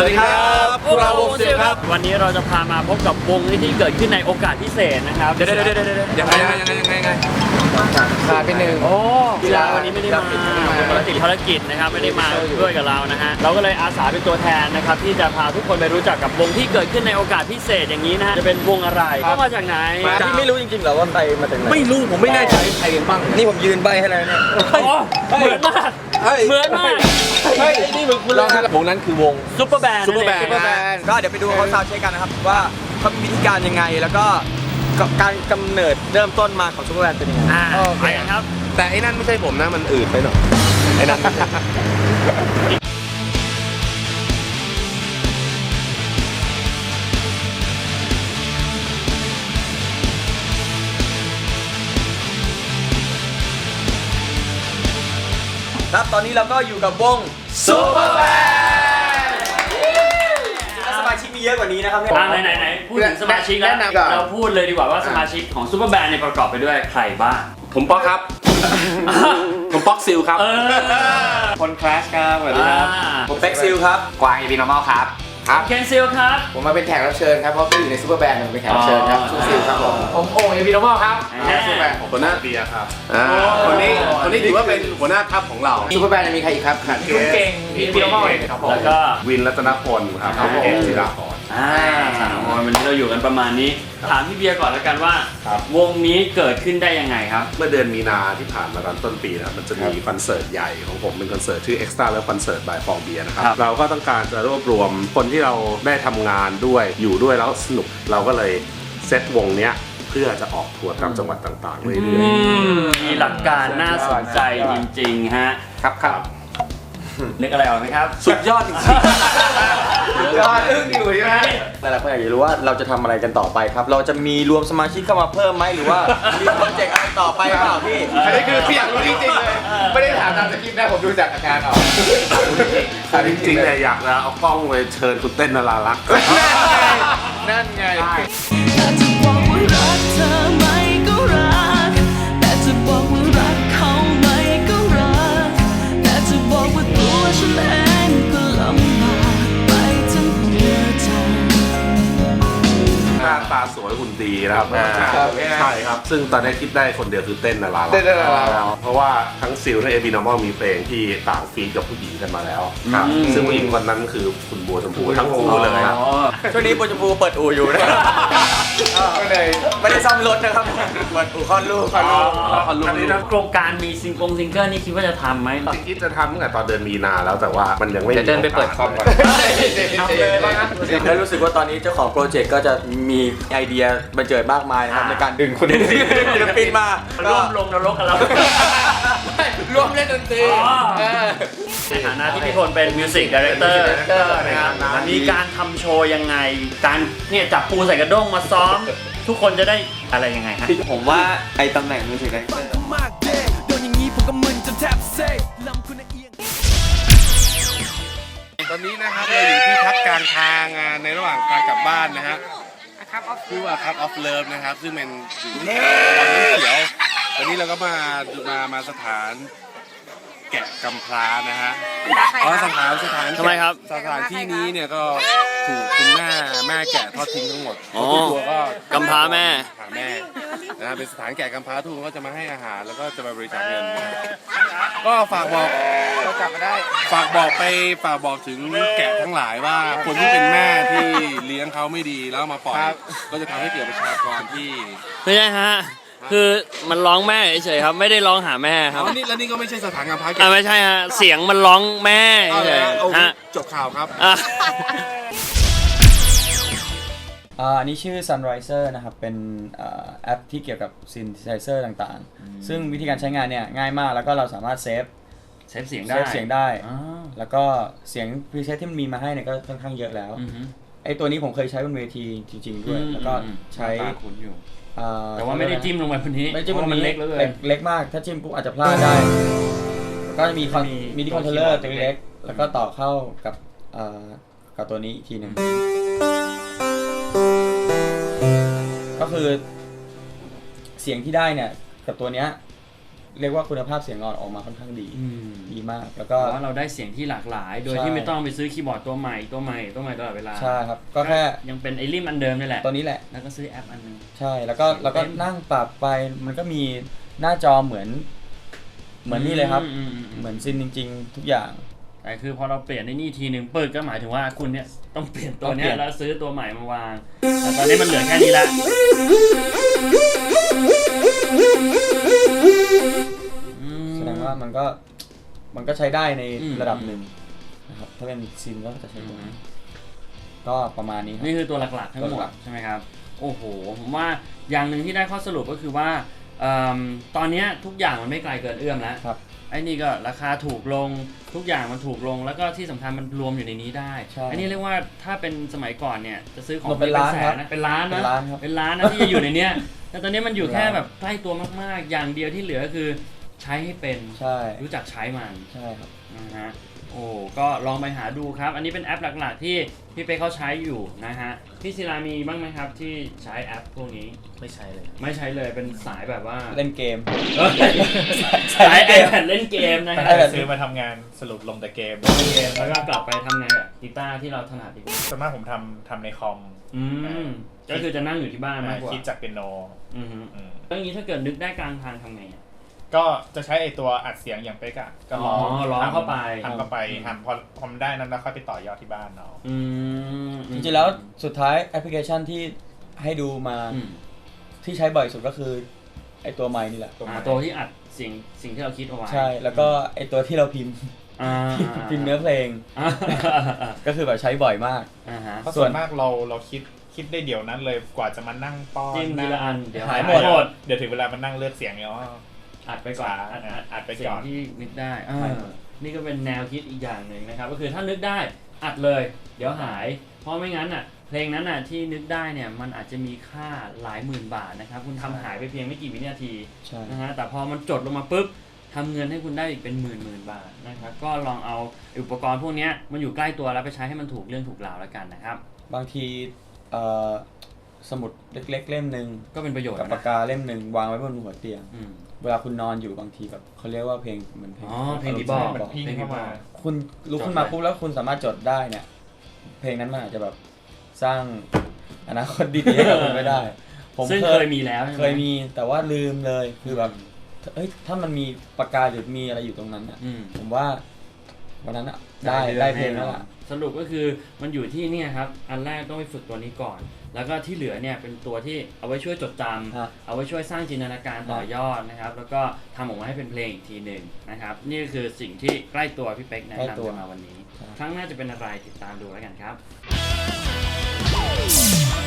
สวัสดีครับพวกเราวงซิลครับ วันนี้เราจะพามาพบกับวงที่เกิดขึ้นในโอกาสพิเศษนะครับ เดี๋ยวเดี๋ยวเดี๋ยวเดี๋ยวยังไงยังไงยังไงยังไง ขาดไปหนึ่งโอ้กีฬาวันนี้ไม่ได้มาปกติภารกิจนะครับไม่ได้มาด้วยกับเรานะฮะเราก็เลยอาสาเป็นตัวแทนนะครับที่จะพาทุกคนไปรู้จักกับวงที่เกิดขึ้นในโอกาสพิเศษอย่างนี้นะฮะจะเป็นวงอะไรเข้ามาจากไหนที่ไม่รู้จริงๆเหรอว่าใครมาจากไหนไม่รู้ผมไม่แน่ใจใครกันบ้างนี่ผมยืนใบให้แล้วเนี่ยโอ้เหมือนมากเฮ้ยเหมือนมากเฮ้ยนี่มึงคุณลองวงนั้นคือวงซุปเปอร์แบนด์ซุปเปอร์แบนด์ซุปเปอร์แบนด์ก็เดี๋ยวไปดูเขาซาวด์เช็คกันนะครับว่าเขามีวิธีการยังไงแล้วก็ การกำเนิดเริ่มต้นมาของซุปเปอร์แบนด์เป็นยังไง อ่าโอเค ไปกันครับ แต่ไอ้นั่นไม่ใช่ผมนะ มันอืดไปหน่อย ไอ้นั่นไม่ใช่ครับตอนนี้เราก็อยู่กับวงซุ เยอะกว่านี้นะครับเนี่ยอ่าไหนไหนไหนพูดถึงสมาชิกแล้วแนะนำก่อน เราพูดเลยดีกว่าว่าสมาชิกของซูเปอร์แบนด์เนี่ยประกอบไปด้วยใครบ้าง ผมป๊อกครับ ผมป๊อกซิลครับ เออคนคลาสครับสวัสดีครับ ผมเป็กซิลครับ กวางอีพีนอร์มอลครับ เคนซิลครับ ผมมาเป็นแขกรับเชิญครับเพราะพี่อยู่ในซูเปอร์แบนด์ผมเป็นแขกรับเชิญครับอ๋อชูซิลครับผมผมโอ่งอีพีนอร์มอลครับอ่าซูเปอร์แบนด์หัวหน้าเบียร์ครับอ่าคนนี้คนนี้ถือว่าเป็นหัวหน้าทัพของเราซูเปอร์แบนด์ยังมีใครอีกครับขาดคุณเก่งอีพีนอร์มอลครับผมแล้วก็วินรัตนพลครับครับผมเอกจิราพร อ่าสามคนวันนี้เราอยู่กันประมาณนี้ ถามพี่เบียร์ก่อนแล้วกันว่า ครับ วงนี้เกิดขึ้นได้ยังไงครับ เมื่อเดือนมีนาที่ผ่านมาตอนต้นปีนะครับมันจะมีคอนเสิร์ตใหญ่ของผมเป็นคอนเสิร์ตชื่อ Extra และคอนเสิร์ตบายฟองเบียร์นะครับ ครับ เราก็ต้องการจะรวบรวมคนที่เราได้ทำงานด้วยอยู่ด้วยแล้วสนุก เราก็เลยเซตวงเนี้ยเพื่อจะออกทัวร์ตามจังหวัดต่างๆเรื่อยอืมมีหลักการน่าสนใจจริงๆฮะ ครับครับนึกอะไรออกไหมครับๆสุดยอดจริง ยอดอึ้งอยู่ใช่ไหมหลายๆคนอยากจะรู้ว่าเราจะทำอะไรกันต่อไปครับ เราจะมีรวมสมาชิกเข้ามาเพิ่มไหมหรือว่ามีโปรเจกต์อะไรต่อไปหรือเปล่าพี่อันนี้คือพี่อยากรู้จริงๆเลย ไม่ได้ถามตามสคริปต์นะผมดูจากอาการออกจริงๆเนี่ยอยากจะเอากล้องไปเชิญคุณเต้นนารารักษ์นั่นไงแต่จะบอกว่ารักเธอไหมก็รัก แต่จะบอกว่ารักเขาไหมก็รัก แต่จะบอกว่าตัวฉันเอง ดีนะครับครับใช่ครับ ซึ่งตอนนี้คิดได้คนเดียวคือเต้นนารารักษ์เต้นนารารักษ์เพราะว่าทั้งซิลและเอบีนอมอลมีเพลงที่ต่างฟีดกับผู้หญิงกันมาแล้วครับซึ่งผู้หญิงคนนั้นคือคุณบัวชมพูทั้งคู่เลยครับ อ๋อ ช่วงนี้โปรจมูเปิดอู่อยู่นะก็เลยไม่ได้ซ่อมรถนะครับเปิดอู่คลอดลูกคลอดลูกคอนลูกอันนี้นะโครงการมีซิงกงซิงเกิลนี่คิดว่าจะทำไหมจริงๆจะทำตั้งแต่ตอนเดือนมีนาแล้วแต่ว่ามันยังไม่เดี๋ยวเดินไปเปิดคอมก่อนทำเลยแล้วรู้สึกว่าตอนนี้เจ้าของโปรเจกต์ก็จะมีไอเดียบันเจิดมากมายนะครับในการดึงคนดึงศิลปินมาร่วมลงนรกกับเรา รวมเล่นดนตรีอ๋อ เออ ในฐานะที่พี่พลเป็นมิวสิกดีเรคเตอร์ director นะครับมีการทำโชว์ยังไง การเนี่ยจับปูใส่กระด้งมาซ้อม ทุกคนจะได้อะไรยังไงฮะ ผมว่าไอตำแหน่งมิวสิกไดเรคเตอร์ มากเด้โดนอย่างนี้ผมก็มึนจนแทบเซ่ลำคุณเอียง ตอนนี้นะครับเราอยู่ที่พักกลางทางอ่าในระหว่างการกลับบ้านนะฮะชื่อว่าคับออฟเลิฟนะครับ ซึ่งเป็นอยู่ที่วังน้ำเขียว ตอนนี้เราก็มามามาสถานแกะกำพร้านะฮะเพราะสถานสถานทำไมครับสถานที่นี้เนี่ยก็ถูกคุณแม่แม่แกะทอดทิ้งทั้งหมดอ๋อทุกตัวก็กำพร้าแม่ หาแม่นะครับเป็นสถานแกะกำพร้าทุกคนก็จะมาให้อาหารแล้วก็จะมาบริจาคเงินนะฮะก็ฝากบอกเรากลับมาได้ ฝากบอกไปฝากบอกถึงแกะทั้งหลายว่าคนที่เป็นแม่ที่เลี้ยงเขาไม่ดีแล้วมาปล่อยครับก็จะทำให้เกิดประชากรที่ ไม่ใช่ฮะ คือมันร้องแม่เฉยๆครับ ไม่ได้ร้องหาแม่ครับอ๋อนี่แล้วนี่ก็ไม่ใช่สถานการณ์พักอ่าไม่ใช่ฮะเสียงมันร้องแม่เอาเฉเลยยโอๆเคฮะจบข่าวครับ อะ อ่าอันนี้ชื่อ Sunriser นะครับ เป็นอ่าแอปที่เกี่ยวกับ synthesizer ต่างๆ ซึ่งวิธีการใช้งานเนี่ย ง่ายมากแล้วก็เราสามารถเซฟเซฟเสียงเซได้ฟเสียงได้อ๋อแล้วก็เสียงพรีเซตที่มันมีมาให้เนี่ยก็ค่อนข้างเยอะแล้ว อือฮึ ไอตัวนี้ผมเคยใช้บนเวทีจริง ๆ ด้วย แล้วก็ใช้ตาคุ้นอยู่ อ่แต่ว่าไม่ได้จิ้มลงไปบนนี้ไม่ได้จิ้มพบราะนมันนี้เล็กเหลยเล็กเล็กมากถ้าจิ้มปุ๊บอาจจะพลาดได้แล้วก็จะมีคอนมีมินิตัวคอนโทรลเลอร์คีย์บอร์ดตัวเล็ก แล้วก็ต่อเข้ากับอ่ากับตัวนี้อีกทีหนึ่งก็คือเสียงที่ได้เนี่ย กับตัวเนี้ย เรียกว่าคุณภาพเสียงออกออกมาค่อนข้างดีอืม ดีมาก แล้วก็ก็ว่าเราได้เสียงที่หลากหลาย โดยใช่ ที่ไม่ต้องไปซื้อคีย์บอร์ดตัวใหม่ตัวใหม่ตัวใหม่ตลอดเวลาใช่ครับ ก็แค่ยังเป็นไอริมอันเดิมนี่แหละตัวนี้แหละ แล้วก็ซื้อแอปอันหนึง ใช่แล้วก็แล้วก็เต็ม นั่งปรับไปมันก็มีหน้าจอเหมือน เหมือนนี่เลยครับ อืมอืมอืมเหมือนซินจริง ๆ ทุกอย่าง แต่คือพอเราเปลี่ยนในนี่ทีหนึ่งเปิดก็หมายถึงว่าคุณเนี่ยต้องเปลี่ยนตัวเนี้ต้องเปลี่ยยน แล้วซื้อตัวใหม่มาวางแต่ตอนนี้มันเหลือแค่นี้ละ มันก็มันก็ใช้ได้ในอืมระดับหนึ่งนะครับถ้าเป็นซินก็จะใช้ตัวนี้ก็ประมาณนี้ครับ นี่คือตัวหลักๆทั้งหมตัวหดลักใช่ไหมครับ โอ้โห ผมว่าอย่างหนึ่งที่ได้ข้อสรุปก็คือว่าเอิ่มตอนเนี้ยทุกอย่างมันไม่ไกลเกินเอื้อมแล้วครับไอ้นี่ก็ราคาถูกลงทุกอย่างมันถูกลง แล้วก็ที่สำคัญมันรวมอยู่ในนี้ได้ใช่อันนี้เรียกว่าถ้าเป็นสมัยก่อนเนี่ยจะซื้อของหมดเป็นล้านแสครับนะเป็นล้านเป็นะนล้านครับเป็นล้านนะที่จะอยู่ในเนี้ยแต่ตอนนี้มันอยู่เป็นแค่ล้านแบบใกล้ตัวมากๆ อย่างเดียวที่เหลือคือ ใช้ให้เป็นใช่รู้จักใช้มันใช่ครับนะฮะโอ้ก็ลองไปหาดูครับ อันนี้เป็นแอปหลักๆ ที่พี่เป๊กเขาใช้อยู่นะฮะพี่ศิลามีบ้างไหมครับที่ใช้แอปพวกนี้ ไม่ใช่เลย ไม่ใช้เลยเป็นสายแบบว่าเล่นเกมเอ้ยสายไอแพดเล่นเกมนะตั้งฮะแต่ซื้อมาทำงานสรุปลงแต่เกมเล่นเกมแล้วก็กลับไปทำงานกับกีตาร์ที่เราถนัดดีกว่าส่วนมากผมทำทำในคอมอืมก็คือจะนั่งอยู่ที่บ้านมากกว่าคิดจากเปียโนอือฮึอืมแล้วอย่างนี้ถ้าเกิดนึกได้กลางทางทำไงอะ ก็จะใช้ไอตัวอัดเสียงอย่างเป๊กอะก็ร้องอ๋อร้องเข้าไป ทำเข้าไปอืมทำพอพอมนได้นั้นแล้วค่อยไปต่อยอดที่บ้านเนาะ อืมจริงๆแล้วสุดท้ายแอปพลิเคชันที่ให้ดูมาอืมที่ใช้บ่อยสุดก็คือไอตัวไมค์นี่แหละอ่าตัวที่อัดสิ่งสิ่งที่เราคิดเอาไว้ใช่แล้วก็ไอตัวที่เราพิมพ์อ่าพิมพ์เนื้อเพลงอ่าก็คือแบบใช้บ่อยมาก อ่าฮะเพราะส่ส่ววนนมากเราเราคิดคิดได้เดี๋ยวนั้นเลยกว่าจะมานั่งป้อนจิ้มทีละอันเดี๋ยวหายหหมมดดเดี๋ยวถึงเวลามันนั่งเลือกเสียงเนี่ยอ๋อ อัดไปก่อนอัดอัดไปสิ่ก่องนที่นึกได้อ่าหายหมดนี่ก็เป็นแนวคิดอีกอย่างหนึ่งนะครับ ก็คือถ้านึกได้อัดเลย เดี๋ยวหาย เพราะไม่งั้นอะ เพลงนั้นอะที่นึกได้เนี่ยมันอาจจะมีค่าหลายหมื่นบาทนะครับ คุณทำหายไปเพียงไม่กี่วินาทีใช่นะฮะแต่พอมันจดลงมาปุ๊บทำเงินให้คุณได้อีกเป็นหมื่นหมื่นบาทนะครับก็ลองเอาอุปกรณ์พวกเนี้ยมันอยู่ใกล้ตัวแล้วไปใช้ให้มันถูกเรื่องถูกราวแล้วกันนะครับ บางทีเอ่อ สมุดเล็ก ๆ เล่มหนึ่งก็เป็นประโยชน์กับนะปากกาเล่มหนึ่งวางไว้บนหัวเตียง อืม เวลาคุณนอนอยู่บางทีแบบเขาเรียกว่าเพลงเหมือนเพลงอ๋อเพลงที่บอการมณ์มันบอกพิงเข้ามา คุณลุกขึ้นมาปุ๊บแล้วคุณสามารถจดได้เนี่ย เพลงนั้นมันอาจจะแบบสร้างอนาคตดีๆให้กับคุณไม่ได้ ผมซึ่งเคเคยยมีแล้วใช่ไหเคยมีแต่ว่าลืมเลยคือแบบเอ้ยถ้ามันมีปากกาหรือมีอะไรอยู่ตรงนั้นอะ อืม ผมว่า วันนั้นอะได้ได้เพลงแล้วล่ะสรุปก็คือมันอยู่ที่เนี่ยครับ อันแรกต้องไปฝึกตัวนี้ก่อน แล้วก็ที่เหลือเนี่ยเป็นตัวที่เอาไว้ช่วยจดจำฮะเอาไว้ช่วยสร้างจินตนาการต่อยอดนะครับ แล้วก็ทำออกมาให้เป็นเพลงอีกทีหนึ่งนะครับ นี่ก็คือสิ่งที่ใกล้ตัวพี่เป๊กแนะใกล้นำตัวกันมาวันนี้ครับครั้งหน้าจะเป็นอะไรติดตามดูแล้วกันครับเ